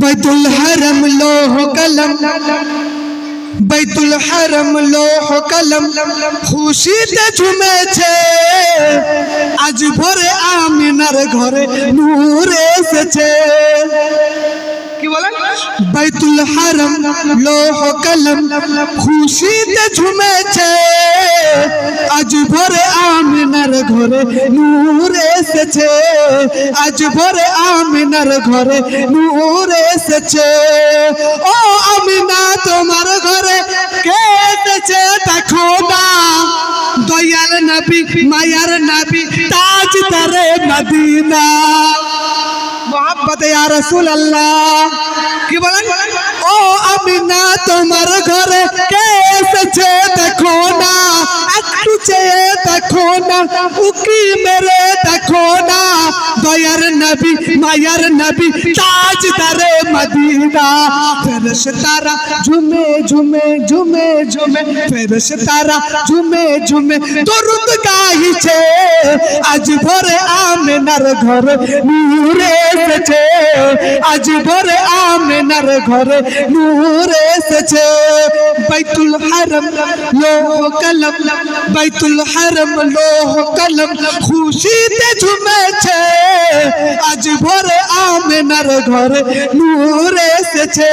बैतुल हरम लोह कलम बैतुल हरम लोह কলম খুশিতে ঝুমেছে আজ ভোরে আমিনার ঘরে নূর এসেছে কি বলেন বাইতুল হারাম লোহ কলম খুশিতে ঝুমেছে আজ ভোরে আমিনার ঘরে নূর এসেছে। আজ ভোরে আমিনার ঘরে নূর এসেছে। ও আমিনা, তোমার ঘরে কে এসেছে দেখো না। দয়াল নবী, মায়ার নবী তাজ তারে মদিনা। মোহাম্মদ ইয়া রাসূল আল্লাহ কি বলেন? ও আমিনা, তোমার ঘরে কে এসেছে দেখো না। চেয়ে দেখো না, উকি মেরে দেখো না। দয়ার নবী, মায়ার নবী, তাজদারে মদিনা। ফেরেশতারা ঝুমে ঝুমে ঝুমে ঝুমে ফেরেশতারা ঝুমে ঝুমে, দরুদ গাইছে। আজ ভোরে আমিনার ঘরে নূর এসেছে। আজ ভোরে আমিনার ঘরে নূর এসেছে। বাইতুল হারাম, লোহ কলম বাইতুল হারাম লোহ কলম খুশিতে ঝুমেছে। আজ ভরে আমেনার ঘরে নূর এসেছে।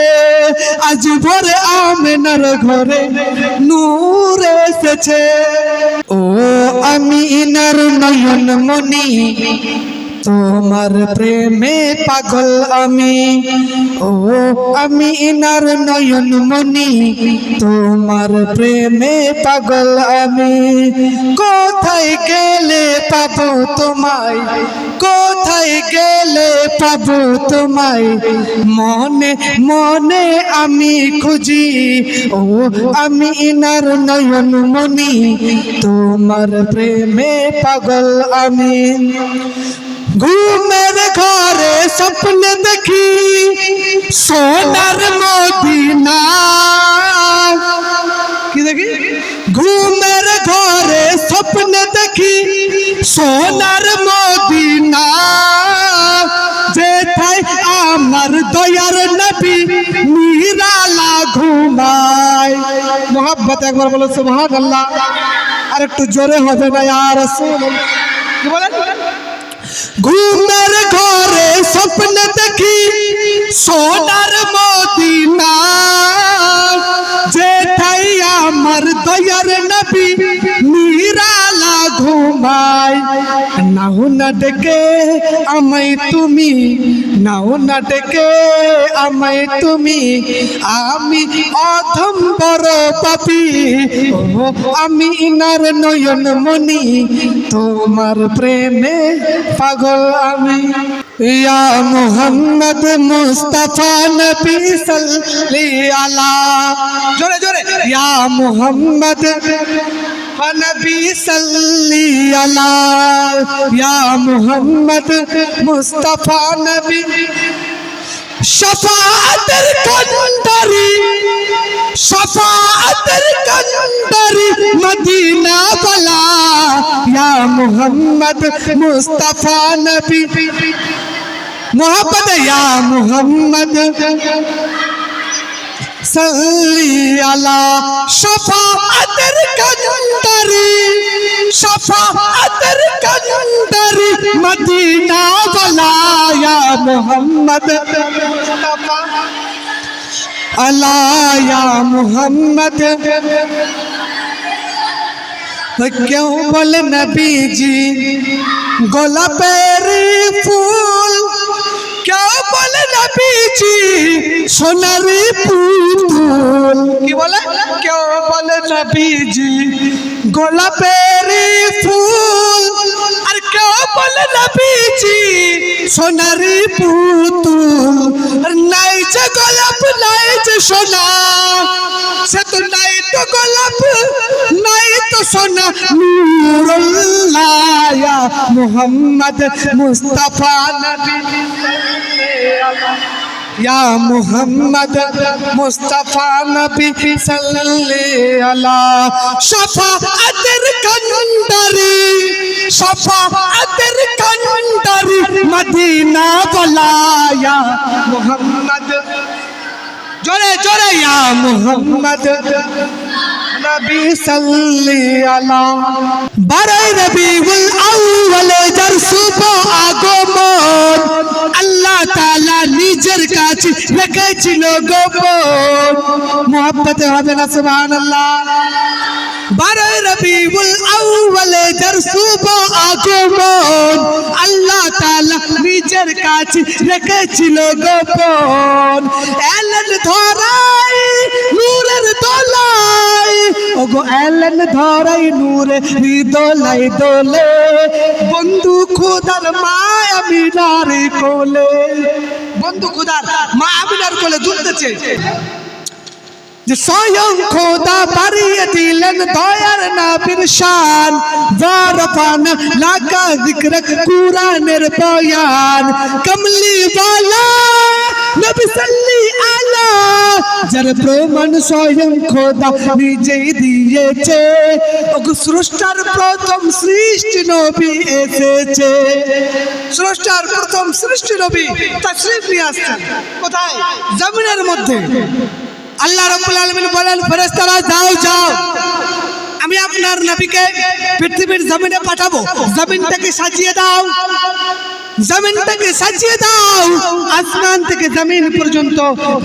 আজ ভরে আমেনার ঘরে নূর এসেছে। ও আমিনার নয়ন মনি তোমার প্রেমে পাগল আমি। ও, আমি ইনার নয়ন মনি তোমার প্রেমে পাগল আমি। কোথায় গেলে পাবো তোমায়? কোথায় গেলে পাবো তোমায়? মনে মনে আমি খুঁজি। ও, আমি ইনার নয়ন মনি তোমার প্রেমে পাগল আমি। ঘুমের ঘরে স্বপ্ন দেখি সোনার মদিনা কি দেখি ঘুমের ঘরে স্বপ্ন দেখি সোনার মদিনা যেথায় আমার দয়ার নবী নিরালা ঘুমায় মোহাব্বত একবার বলো সুবহান আল্লাহ আর একটু জোরে হবে না আর কি বলেন ঘুমের ঘরে স্বপ্ন দেখি সোনার মদিনা। যেটাই আমার দয়ার নবী নিরালা ঘুমায়। নাও না ডেকে আমায় তুমি, নাও না ডেকে আমায় তুমি। আমি অধম বড় পাপি ও আমি ইনার নয়ন মনি তোমার প্রেমে পাগল আমি। ইয়া মুহাম্মদ মুস্তাফা নবী সাল্লি আলা। জোরে জোরে। ইয়া মুহাম্মদ মুহাম্মদ মুস্তাফা নবী। শফাআতের কন্ডারি শফাআতের কন্ডারি মদিনা বলা, ইয়া মুহাম্মদ মুস্তাফা নবী। মোহাম্মদ ইয়া মুহাম্মদ সাল্লি আলা শফাআতের মুহাম্মদ। মুস্তাফা আলা ইয়া মুহাম্মদ। কেউ বলে নবীজি, গোলাপের ফুল। কেউ বলে নবীজি, সোনারি পুতুল। কি বলে? কেউ বলে নবীজি, গোলাপের ফুল। বলে নবীজি সোনারি পুতুল, নাই যে গোলাপ, নাই যে সোনা। সে তো নাই তো গোলাপ, নাই তো সোনা। নূরুল্লাহ মুহাম্মদ মুস্তাফা নবী। ইয়া মুহাম্মদ মুস্তাফা নবী সাল্লাল্লাহু আলা। শাফাআতের কন্ডারি। মোহাম্মদ জোরে জোরে ইয়া মোহাম্মদ। আল্লাহ রেখেছিল গোপন মোহাব্বতে হবে না সুবহানাল্লাহ। বারোই রবিউল আউয়ালে যার শুভ আগমন, আল্লাহ তাআলা নিজের কাছে রেখেছিল গোপন। এলেন ধরাই নূরের দোলাই ওগো এলেন ধরাই নূরে হৃদলাই দোলে। বন্ধু খোদার মায় আমিনার কোলে, বন্ধু খোদার মা আমিনার কোলে দুলতেছে। যে স্বয়ং খোদা বাড়িয়ে দিলেন দয়ার নাবির শান। জারফান লাকা জিক্র কুরআনের বয়ান। কমলি ওয়ালা নবী সাল্লি আলা, যার প্রমাণ স্বয়ং খোদা নিজেই দিয়েছে। স্রষ্টার প্রথম সৃষ্টি নবী এসেছে। স্রষ্টার প্রথম সৃষ্টি নবী তাশরীফ নিয়ে আসছেন। কোথায়? জমিনের মধ্যে। আল্লাহ রাব্বুল আলামিন বলেন, ফেরেশতারা, যাও যাও। আমি আপনার নবীকে পৃথিবীর জমিনে পাঠাবো। জমিনটাকে সাজিয়ে দাও। জমিনটাকে সাজিয়ে দাও। আসমান থেকে জমিন পর্যন্ত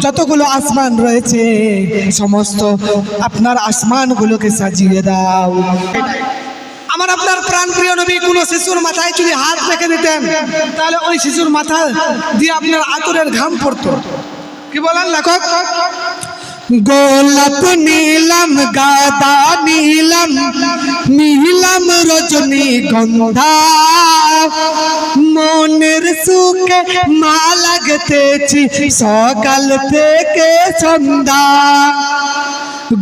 যতগুলো আসমান রয়েছে, সমস্ত আপনার আসমানগুলোকে সাজিয়ে দাও। আমার আপনার প্রাণ প্রিয় নবী, কোন শিশুর মাথায় যদি হাত রেখে দিতেন, তাহলে ওই শিশুর মাথা দিয়ে আপনার আতরের ঘাম পড়তো। কি বলেন লেখক? গোলাপ নীলম গাদা নীলম নীলম রজনী গন্ধা। মনের সুখে মা লাগতেছি সকাল থেকে সন্ধ্যা।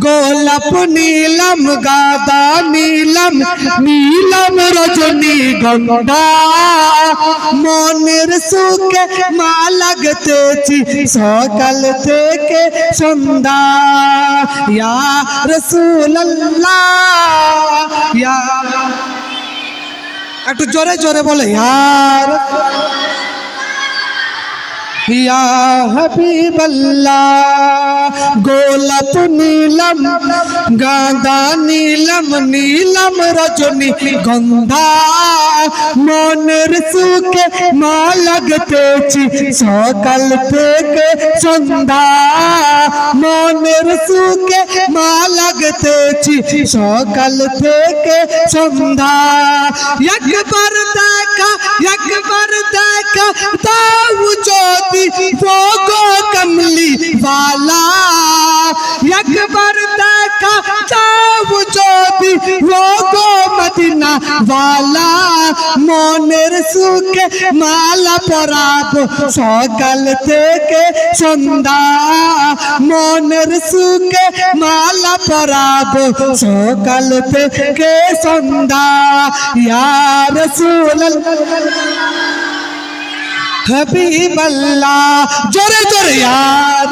গোলাপ নীলম, গাদা নীলম নীলম রজনী গন্ধা মনের সুখে মা লাগতেছি, সকাল থেকে সন্ধ্যা। ইয়া ইয়া। একটু জোরে জোরে বলে ইয়ার ইয়া হাবিবাল্লাহ গোলাপ নীলম গাঁদা নীলম নীলম রজনী গন্ধা মনের সুখে মা লাগতেছি সকাল থেকে সন্ধ্যা মনের সুখে মা লাগতেছি সকাল থেকে সন্ধ্যা একবার দেখা একবার দেখা তাও যদি ভোগো কমলি वाला একবার দেখা চাও যদি ভোগো মদিনা वाला মনের সুখে মালা পরাব সকাল থেকে সন্ধ্যা মনের সুখে মালা পরাব সকাল থেকে সন্ধ্যা ইয়া হাবিবাল্লাহ, জোরে জোরে ইয়ার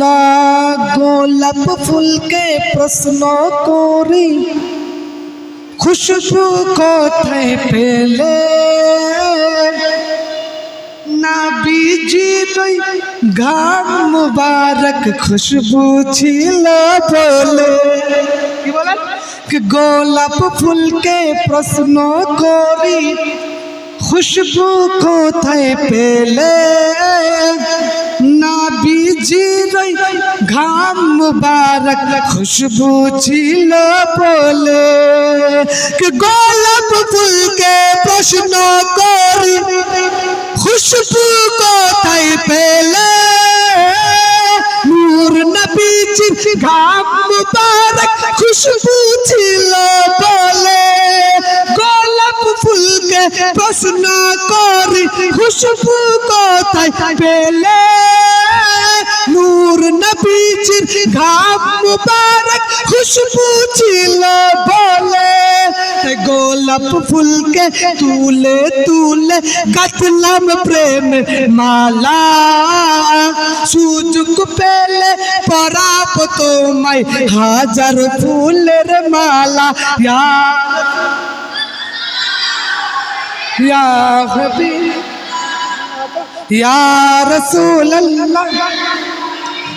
লা গোলাপ ফুলকে প্রশ্ন করি খুশবু কোথায় পেলে? না বীজির ওই ঘাম মুবারক খুশবু ছিল বলে। কি বলেন? कि গোলাপ ফুলকে প্রশ্ন করি, খুশবু কোথায় পেলে? না বীজির ঘাম মুবারক খুশবু ছিল বলে। গোলাপ ফুলকে প্রশ্ন করি, খুশবু কোথায় পেলে? নূর নবীজির ঘাম মুবারক খুশবু ছিল বলে। গোলাপ ফুলকে প্রশ্ন করি খুশবু কোথায় পেলে? নূর নবীজির ঘাম মুবারক খুশবু ছিল বলে। তাই গোলাপ ফুলকে তুলে তুলে গাঁথলাম প্রেম মালা সুযোগ পেলে পরাব তোমায় হাজার ফুলের মালা ইয়া ইয়া হাবিব ইয়া রাসূলুল্লাহ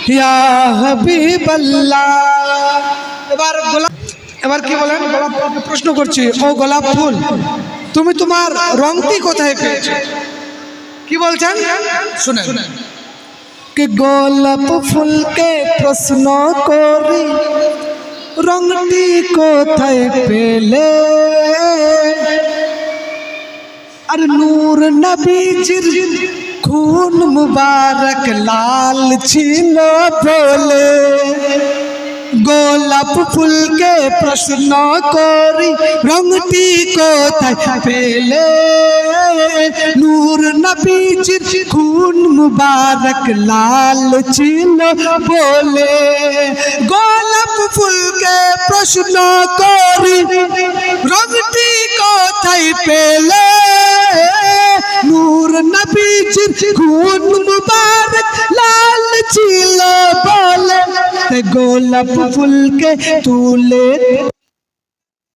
ইয়া হাবিবাল্লাহ এবার গোলাপ এবার কি বলেন? প্রশ্ন করছি, ও গোলাপ ফুল, তুমি তোমার রংটি কোথায় পেয়েছ? কি বলছেন? শুনেন। कि গোলাপ ফুলকে প্রশ্ন করি রংটি কোথায় পেলে? আর নূর নবীজির খুন মুবারক লাল ছিল বলে। গোলাপ ফুলকে প্রশ্ন করি রংটি কোথায় পেলে? নূর নবীজির খুন মুবারক লাল ছিল বলে। গোলাপ ফুলকে প্রশ্ন করি রংটি কোথায় পেলে? নূর নবীজির খুন মুবারক লাল ছিল বলে। গোলাপ ফুলকে তুলে